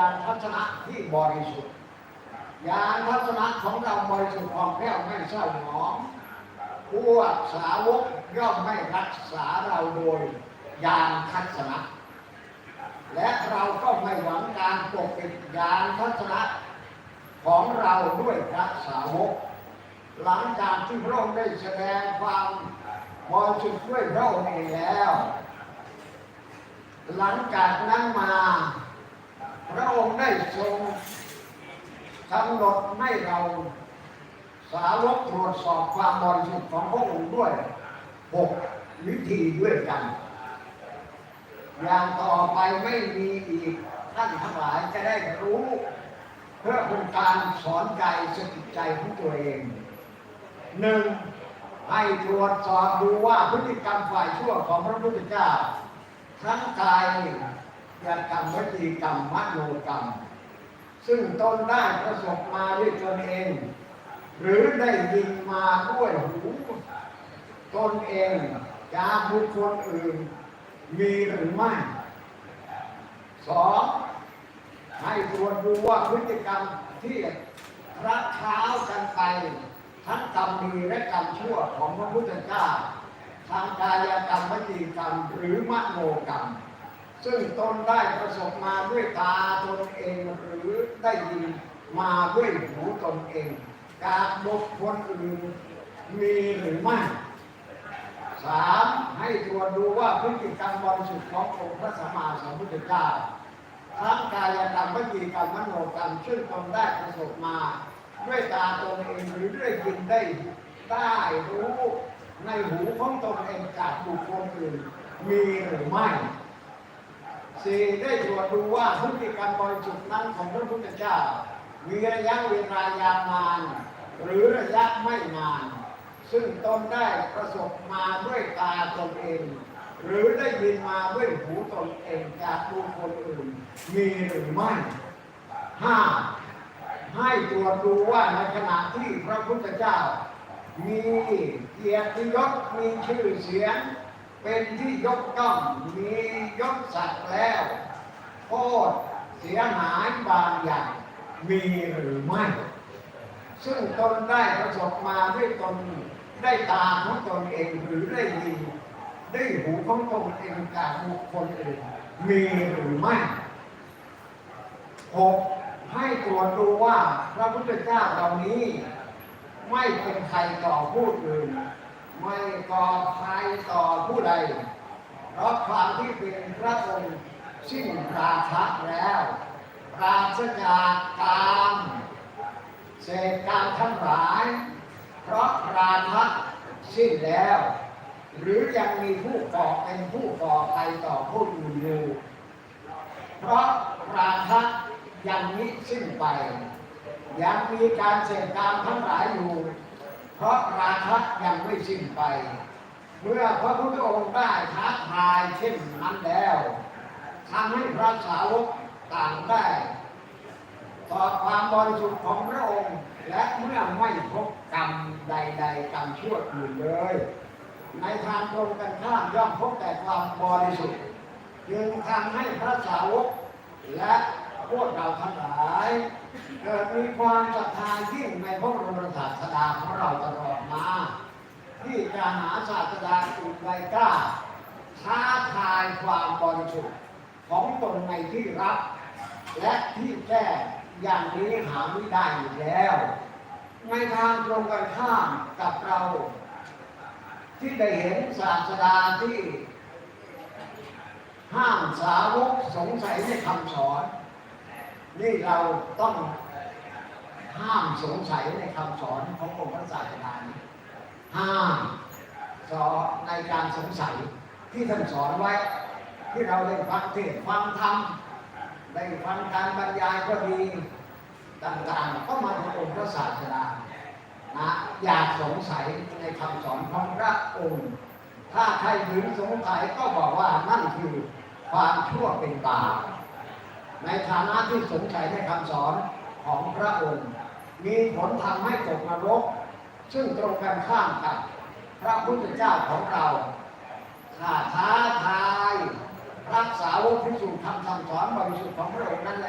ญาณทัศนะที่บริสุทธิ์ญาณทัศนะของเราบริสุทธิ์ความแพ้วไม่เศร้าหมองพวกสาวกย่อมไม่รักษาเราโดยญาณทัศนะ และเราก็ไม่หวังการปกปิดญาณทัศนะของเราด้วยพระสาวก หลังจากที่พระองค์ได้แสดงความบริสุทธิ์ด้วยพระองค์เองแล้ว หลังจากนั้นมา พระองค์ได้ทรงกำหนดให้เราสาวกตรวจสอบความบริสุทธิ์ของพระองค์ด้วยหกวิธีด้วยกัน อย่างต่อไปไม่มีอีกท่านทั้งหลายจะได้รู้เพื่อเป็นการสอนใจสกิจใจของตัวเองหนึ่งให้ตรวจสอบดูว่าพฤติกรรมฝ่ายชั่วของพระพุทธเจ้าทั้งกาย ยกรรมวจีกรรมมโนกรรม ซึ่งตนได้ประสบมาด้วยตนเอง หรือได้ยินมาด้วยหูตนเองจากบุคคลอื่น มีหรือไม่สองให้ตรวจดูว่าพฤติกรรมที่รักเท้ากันไป ทั้งกรรมดีและกรรมชั่วของพระพุทธเจ้าทางกายกรรมวจีกรรมหรือมโนกรรม ซึ่งตนได้ประสบมาด้วยตาตนเองหรือได้ยินมาด้วยหูตนเองจากบุคคลอื่นมีหรือไม่สามให้ตรวจดูว่าพฤติกรรมบริสุทธิ์ขององค์พระสัมมาสัมพุทธเจ้าทั้งกายกรรมวจีกรรมมโนกรรมซึ่งตนได้ประสบมา ด้วยตาตนเองหรือด้วยยินได้ได้รู้ในหูของตนเองจากบุคคลอื่นมีหรือไม่ สี่ได้ตรวจดูว่าพฤติกรรมบริสุทธิ์นั้นของพระพุทธเจ้า มีระยะเวลายาวนาน หรือระยะไม่นาน ซึ่งตนได้ประสบมาด้วยตาตนเอง หรือได้ยินมาด้วยหูตนเองจากบุคคลอื่น มีหรือไม่ห้าให้ตรวจดูว่าในขณะที่พระพุทธเจ้า มีเกียรติยศมีชื่อเสียง เป็นที่ยกย่องมียศศักดิ์แล้วโทษเสียหายบางอย่างมีหรือไม่ ซึ่งตนได้ประสบมาด้วยตนได้ตาของตนเองหรือได้ยินได้หูของตนเองจากบุคคลอื่นมีหรือไม่หกให้ตรวจดูว่าพระพุทธเจ้าเหล่านี้ ไม่เป็นใครต่อผู้อื่น ไม่ก่อภัยต่อผู้ใด เพราะความที่เป็นพระองค์สิ้นราคะแล้ว ปราศจากกามเศษกามทั้งหลาย เพราะราคะสิ้นแล้ว หรือยังมีผู้ก่อเป็นผู้ก่อภัยต่อผู้อื่นอยู่เพราะราคะยังมิสิ้นไป ยังมีการเสพกามทั้งหลายอยู่ เพราะราคะยังไม่สิ้นไป เมื่อพระพุทธองค์ได้ท้าทายเช่นนั้นแล้วทำให้พระสาวกต่างได้ต่อความบริสุทธิ์ของพระองค์ และเมื่อไม่พบกรรมใด ๆ กรรมชั่วอื่นเลย ในทางตรงกันข้ามย่อมพบแต่ความบริสุทธิ์ จึงทำให้พระสาวกและ พวกเราทั้งหลายเกิดมีความศรัทธายิ่งในพระบรมศาสดาของเราตลอดมา ที่จะหาศาสดาอื่นใดกล้าท้าทายความบริสุทธิ์ของตนในที่รับ และที่แก้อย่างนี้หาไม่ได้อยู่แล้ว ในทางตรงกันข้ามกับเรา ที่ได้เห็นศาสดาที่ห้ามสาวกสงสัยในคำสอน นี่เราต้องห้ามสงสัยในคำสอนขององค์พระศาสดานี้ห้ามสอนในการสงสัยที่ท่านสอนไว้ ที่เราได้ฟังเทศฟังธรรมได้ฟังการบรรยายก็ดีต่างๆ ก็มาจากองค์พระศาสดานะอย่าสงสัยในคำสอนของพระองค์ ถ้าใครถึงสงสัยก็บอกว่านั่นคือความชั่วเป็นบาป ในฐานะที่สงสัยในคำสอนของพระองค์ มีผลทำให้ตกนรก ซึ่งตรงกันข้ามกับพระพุทธเจ้าของเราข้าท้าทายรักษาวกพิสูจน์คำสั่งสอนบริสุทธิ์ของพระองค์นั้นแหละ